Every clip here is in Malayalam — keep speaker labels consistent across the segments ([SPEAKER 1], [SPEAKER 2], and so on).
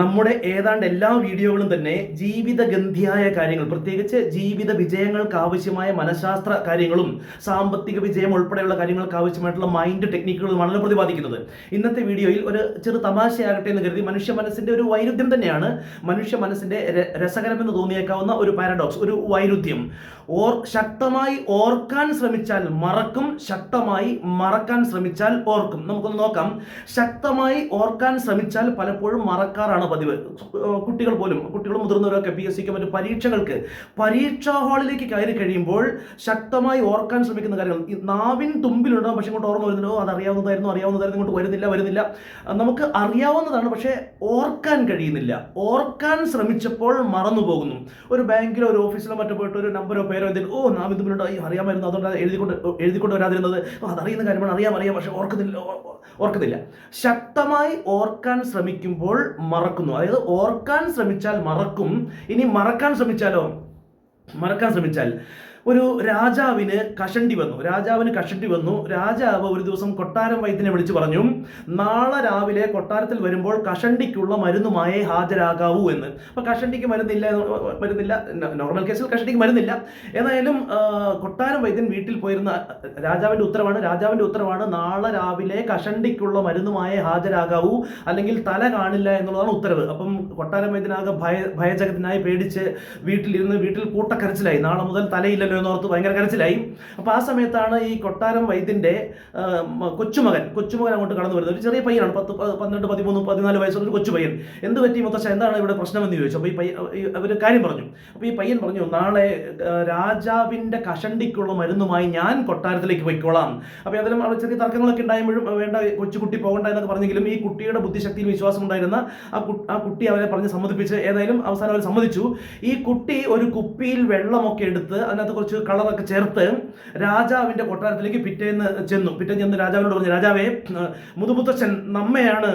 [SPEAKER 1] നമ്മുടെ ഏതാണ്ട് എല്ലാ വീഡിയോകളും തന്നെ ജീവിത ഗന്ധിയായ കാര്യങ്ങൾ പ്രത്യേകിച്ച് ജീവിത വിജയങ്ങൾക്ക് ആവശ്യമായ മനഃശാസ്ത്ര കാര്യങ്ങളും സാമ്പത്തിക വിജയം ഉൾപ്പെടെയുള്ള കാര്യങ്ങൾക്ക് ആവശ്യമായിട്ടുള്ള മൈൻഡ് ടെക്നിക്കുകളുമാണല്ലോ പ്രതിപാദിക്കുന്നത്. ഇന്നത്തെ വീഡിയോയിൽ ഒരു ചെറു തമാശയാകട്ടെ എന്ന് കരുതി മനുഷ്യ മനസ്സിന്റെ ഒരു വൈരുദ്ധ്യം തന്നെയാണ് മനുഷ്യ മനസ്സിന്റെ രസകരമെന്ന് തോന്നിയേക്കാവുന്ന ഒരു പാരഡോക്സ് ഒരു വൈരുദ്ധ്യം. ഓർ ശക്തമായി ഓർക്കാൻ ശ്രമിച്ചാൽ മറക്കും ശക്തമായി മറക്കാൻ ശ്രമിച്ചാൽ ഓർക്കും. നമുക്കൊന്ന് നോക്കാം. ശക്തമായി ഓർക്കാൻ ശ്രമിച്ചാൽ പലപ്പോഴും മറക്കാറാണ് പതിവ്? ഏഹ് കുട്ടികൾ പോലും കുട്ടികളും മുതിർന്നവരൊക്കെ പി എസ് സിക്ക് മറ്റു പരീക്ഷകൾക്ക് പരീക്ഷാ ഹാളിലേക്ക് കയറി കഴിയുമ്പോൾ ശക്തമായി ഓർക്കാൻ ശ്രമിക്കുന്ന കാര്യങ്ങൾ. ഈ നാവിൻ തുമ്പിലുണ്ടാകും പക്ഷെ ഇങ്ങോട്ട് ഓർമ്മ വരുന്നില്ലോ അത് അറിയാവുന്നതായിരുന്നു അറിയാവുന്നതായിരുന്നു ഇങ്ങോട്ട് വരുന്നില്ല വരുന്നില്ല. നമുക്ക് അറിയാവുന്നതാണ് പക്ഷേ ഓർക്കാൻ കഴിയുന്നില്ല. ഓർക്കാൻ ശ്രമിച്ചപ്പോൾ മറന്നു പോകുന്നു ഒരു ബാങ്കിലോ ഒരു ഓഫീസിലോ മറ്റോ പോയിട്ട് ഒരു നമ്പറോ പേരോ എന്തെങ്കിലും ഓ നാവിൻ തുമ്പിലുണ്ടോ അറിയാമായിരുന്നു. അതുകൊണ്ട് എഴുതിക്കൊണ്ട് എഴുതിക്കൊണ്ട് വരാതിരുന്നത്. അതറിയുന്ന കാര്യമാണ് അറിയാം അറിയാം പക്ഷെ ഓർക്കുന്നില്ല ഓർക്കുന്നില്ല. ശക്തമായി ഓർക്കാൻ ശ്രമിക്കുമ്പോൾ മറക്കുന്നു. അതായത് ഓർക്കാൻ ശ്രമിച്ചാൽ മറക്കും. ഇനി മറക്കാൻ ശ്രമിച്ചാലോ? മറക്കാൻ ശ്രമിച്ചാൽ ഒരു രാജാവിന് കഷണ്ടി വന്നു. രാജാവിന് കഷണ്ടി വന്നു. രാജാവ് ഒരു ദിവസം കൊട്ടാരം വൈദ്യനെ വിളിച്ചു പറഞ്ഞു നാളെ രാവിലെ കൊട്ടാരത്തിൽ വരുമ്പോൾ കഷണ്ടിക്കുള്ള മരുന്നുമായേ ഹാജരാകാവൂ എന്ന്. അപ്പൊ കഷണ്ടിക്ക് മരുന്നില്ല മരുന്നില്ല നോർമൽ കേസിൽ കഷണ്ടിക്ക് മരുന്നില്ല. ഏതായാലും കൊട്ടാരം വൈദ്യൻ വീട്ടിൽ പോയിരുന്ന രാജാവിന്റെ ഉത്തരവാണ് രാജാവിന്റെ ഉത്തരവാണ് നാളെ രാവിലെ കഷണ്ടിക്കുള്ള മരുന്നുമായേ ഹാജരാകാവൂ അല്ലെങ്കിൽ തല കാണില്ല എന്നുള്ളതാണ് ഉത്തരവ്. അപ്പം കൊട്ടാരം വൈദ്യനാകെ ഭയ ഭയചകത്തിനായി പേടിച്ച് വീട്ടിലിരുന്ന് വീട്ടിൽ കൂട്ടക്കരച്ചിലായി. നാളെ മുതൽ തലയില്ലല്ലോ എന്നോർത്ത് ഭയങ്കര കരച്ചിലായി. അപ്പോൾ ആ സമയത്താണ് ഈ കൊട്ടാരം വൈദ്യന്റെ കൊച്ചുമകൻ കൊച്ചുമകൻ അങ്ങോട്ട് കടന്നു വരുന്നത്. ഒരു ചെറിയ പയ്യനാണ് പത്ത് പന്ത്രണ്ട് പതിമൂന്ന് പതിനാല് വയസ്സുള്ള ഒരു കൊച്ചു പയ്യൻ എന്ത് പറ്റി മുത്തശ്ശ? എന്താണ് ഇവിടെ പ്രശ്നമെന്ന് ചോദിച്ചു. അപ്പോൾ ഈ പയ്യൻ അവർ കാര്യം പറഞ്ഞു. അപ്പോൾ ഈ പയ്യൻ പറഞ്ഞു നാളെ രാജാവിന്റെ കഷണ്ടിക്കുള്ള മരുന്നുമായി ഞാൻ കൊട്ടാരത്തിലേക്ക് പോയിക്കോളാം. അപ്പോൾ അതിലും അവിടെ ചെറിയ തർക്കങ്ങളൊക്കെ ഉണ്ടായപ്പോഴും വേണ്ട കൊച്ചുകുട്ടി പോകണ്ട എന്നൊക്കെ പറഞ്ഞെങ്കിലും ഈ കുട്ടിയുടെ ബുദ്ധിശക്തിയിൽ വിശ്വാസം ഉണ്ടായിരുന്ന ആ ആ കുട്ടി അവരെ പറഞ്ഞ് സമ്മതിപ്പിച്ച് ഏതായാലും അവസാനം അവർ സമ്മതിച്ചു. ഈ കുട്ടി ഒരു കുപ്പിയിൽ വെള്ളമൊക്കെ എടുത്ത് അതിനകത്ത് കുറച്ച് കളറൊക്കെ ചേർത്ത് രാജാവിന്റെ കൊട്ടാരത്തിലേക്ക് പിറ്റേന്ന് ചെന്നു. പിറ്റേന്ന് ചെന്ന് രാജാവിനോട് പറഞ്ഞു രാജാവേ മുതുമുത്തച്ഛൻ നമ്മയാണ്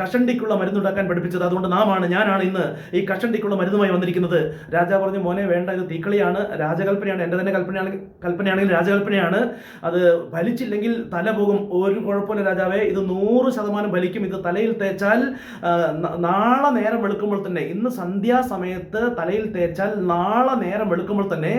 [SPEAKER 1] കഷണ്ടിക്കുള്ള മരുന്നുണ്ടാക്കാൻ പഠിപ്പിച്ചത്. അതുകൊണ്ട് നാമാണ് ഞാനാണ് ഇന്ന് ഈ കഷണ്ടിക്കുള്ള മരുന്നുമായി വന്നിരിക്കുന്നത്. രാജാവ് പറഞ്ഞു മോനെ വേണ്ട ഇത് തീക്കളിയാണ്. രാജകൽപ്പനയാണ് എന്റെ തന്നെ കൽപ്പനയാണെങ്കിൽ കൽപ്പനയാണെങ്കിൽ രാജകൽപ്പനയാണ്. അത് ഫലിച്ചില്ലെങ്കിൽ തല പോകും. ഒരു കുഴപ്പമില്ല രാജാവേ ഇത് നൂറ് ശതമാനം ഫലിക്കും. ഇത് തലയിൽ തേച്ചാൽ നാളെ നേരം വെളുക്കുമ്പോൾ തന്നെ ഇന്ന് സന്ധ്യാസമയത്ത് തലയിൽ തേച്ചാൽ നാളെ നേരം വെളുക്കുമ്പോൾ തന്നെ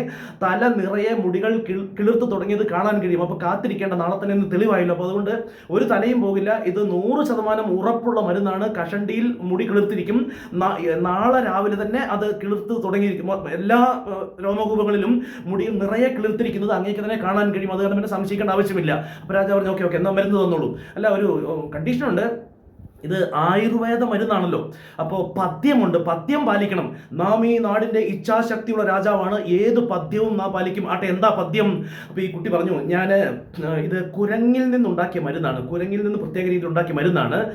[SPEAKER 1] തല നിറയെ മുടികൾ കിൾ- കിളിർത്ത് തുടങ്ങിയത് കാണാൻ കഴിയും. അപ്പോൾ കാത്തിരിക്കേണ്ട നാളെ തന്നെ ഇന്ന് തെളിവായല്ലോ. അപ്പോൾ അതുകൊണ്ട് ഒരു തലയും പോകില്ല. ഇത് നൂറ് ശതമാനം ഉറപ്പുള്ള മരുന്നാണ്. കഷണ്ടിയിൽ മുടി കിളിർത്തിരിക്കും. നാളെ രാവിലെ തന്നെ അത് കിളിർത്ത് തുടങ്ങിയിരിക്കും. എല്ലാ രോമകൂപങ്ങളിലും മുടി നിറയെ കിളിർത്തിരിക്കുന്നത് അങ്ങേക്ക് തന്നെ കാണാൻ കഴിയും. അത് കാരണം പിന്നെ സംശയിക്കേണ്ട ആവശ്യമില്ല. അപ്പോൾ രാജാവ് പറഞ്ഞു ഓക്കെ ഓക്കെ എന്നാൽ മരുന്ന് തന്നോളൂ. അല്ല ഒരു കണ്ടീഷനുണ്ട്. ഇത് ആയുർവേദ മരുന്നാണല്ലോ. അപ്പോൾ പദ്യമുണ്ട്. പദ്യം പാലിക്കണം. നാം ഈ നാടിന്റെ ഇച്ഛാശക്തിയുള്ള രാജാവാണ്. ഏത് പദ്യവും നാം പാലിക്കും. ആട്ടെ എന്താ പദ്യം? അപ്പോൾ ഈ കുട്ടി പറഞ്ഞു ഞാൻ ഇത് കുരങ്ങിൽ നിന്നുണ്ടാക്കിയ മരുന്നാണ്. കുരങ്ങിൽ നിന്ന് പ്രത്യേക രീതിയിൽ ഉണ്ടാക്കിയ മരുന്നാണ്.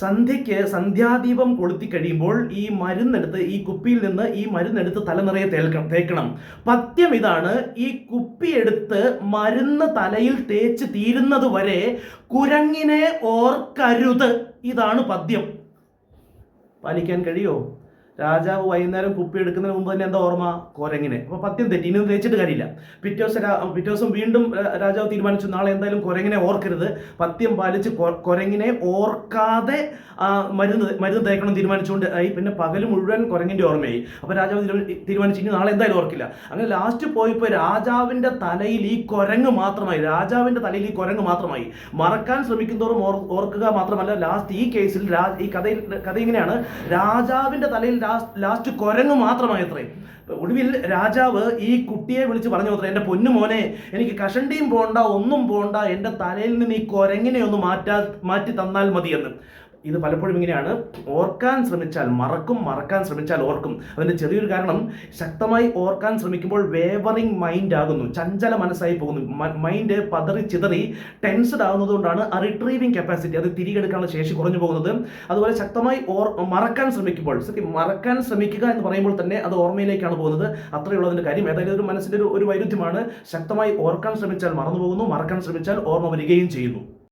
[SPEAKER 1] സന്ധ്യയ്ക്ക് സന്ധ്യാദീപം കൊളുത്തി കഴിയുമ്പോൾ ഈ മരുന്നെടുത്ത് ഈ കുപ്പിയിൽ നിന്ന് ഈ മരുന്നെടുത്ത് തലനിറയെ തേൽക്കണം തേക്കണം. പദ്യം ഇതാണ്. ഈ കുപ്പിയെടുത്ത് മരുന്ന് തലയിൽ തേച്ച് തീരുന്നത് വരെ കുരങ്ങിനെ ഓർക്കരുത്. ഇതാണ് പദ്യം. പാലിക്കാൻ കഴിയോ? രാജാവ് വൈകുന്നേരം കുപ്പി എടുക്കുന്നതിന് മുമ്പ് തന്നെ എന്താ ഓർമ്മ? കൊരങ്ങിനെ. അപ്പോൾ പത്യം തെറ്റി. ഇനി തേച്ചിട്ട് കാര്യമില്ല. പിറ്റേ ദിവസം പിറ്റേ ദിവസം വീണ്ടും രാജാവ് തീരുമാനിച്ചു. നാളെ എന്തായാലും കൊരങ്ങിനെ ഓർക്കരുത്. പത്യം പാലിച്ച് കൊരങ്ങിനെ ഓർക്കാതെ മരുന്ന് മരുന്ന് തേക്കണം തീരുമാനിച്ചുകൊണ്ട് ആയി. പിന്നെ പകൽ മുഴുവൻ കൊരങ്ങിന്റെ ഓർമ്മയായി. അപ്പോൾ രാജാവ് തീരുമാനി- തീരുമാനിച്ചു. ഇനി നാളെ എന്തായാലും ഓർക്കില്ല. അങ്ങനെ ലാസ്റ്റ് പോയപ്പോൾ രാജാവിന്റെ തലയിൽ ഈ കൊരങ്ങ് മാത്രമായി. രാജാവിന്റെ തലയിൽ ഈ കൊരങ്ങ് മാത്രമായി. മറക്കാൻ ശ്രമിക്കുന്നതോറും ഓർ ഓർക്കുക മാത്രമല്ല ലാസ്റ്റ് ഈ കേസിൽ ഈ കഥയിൽ കഥ ഇങ്ങനെയാണ്. രാജാവിന്റെ തലയിൽ ലാസ്റ്റ് ലാസ്റ്റ് കുരങ്ങ് മാത്രമായി അത്രയും. ഒടുവിൽ രാജാവ് ഈ കുട്ടിയെ വിളിച്ച് പറഞ്ഞു അത്ര എന്റെ പൊന്നു മോനെ എനിക്ക് കഷണ്ടിയും പോണ്ട ഒന്നും പോണ്ട എന്റെ തലയിൽ നിന്ന് ഈ കുരങ്ങിനെ ഒന്ന് മാറ്റാ മാറ്റി തന്നാൽ മതിയെന്ന്. ഇത് പലപ്പോഴും ഇങ്ങനെയാണ്. ഓർക്കാൻ ശ്രമിച്ചാൽ മറക്കും മറക്കാൻ ശ്രമിച്ചാൽ ഓർക്കും. അതിന്റെ ചെറിയൊരു കാരണം ശക്തമായി ഓർക്കാൻ ശ്രമിക്കുമ്പോൾ വേവറിങ് മൈൻഡ് ആകുന്നു. ചഞ്ചല മനസ്സായി പോകുന്നു. മൈൻഡ് പതറി ചിതറി ടെൻസ്ഡ് ആകുന്നതുകൊണ്ടാണ് ആ റിട്രീവിങ് കപ്പാസിറ്റി അത് തിരികെടുക്കാനുള്ള ശേഷി കുറഞ്ഞു പോകുന്നത്. അതുപോലെ ശക്തമായി ഓർ മറക്കാൻ ശ്രമിക്കുമ്പോൾ സത്യം മറക്കാൻ ശ്രമിക്കുക എന്ന് പറയുമ്പോൾ തന്നെ അത് ഓർമ്മയിലേക്കാണ് പോകുന്നത്. അത്രയുള്ളതിന്റെ കാര്യം. ഏതായാലും ഒരു മനസ്സിന്റെ ഒരു ഒരു വൈരുദ്ധ്യമാണ്. ശക്തമായി ഓർക്കാൻ ശ്രമിച്ചാൽ മറന്നു പോകുന്നു മറക്കാൻ ശ്രമിച്ചാൽ ഓർമ്മ വരികയും ചെയ്യുന്നു.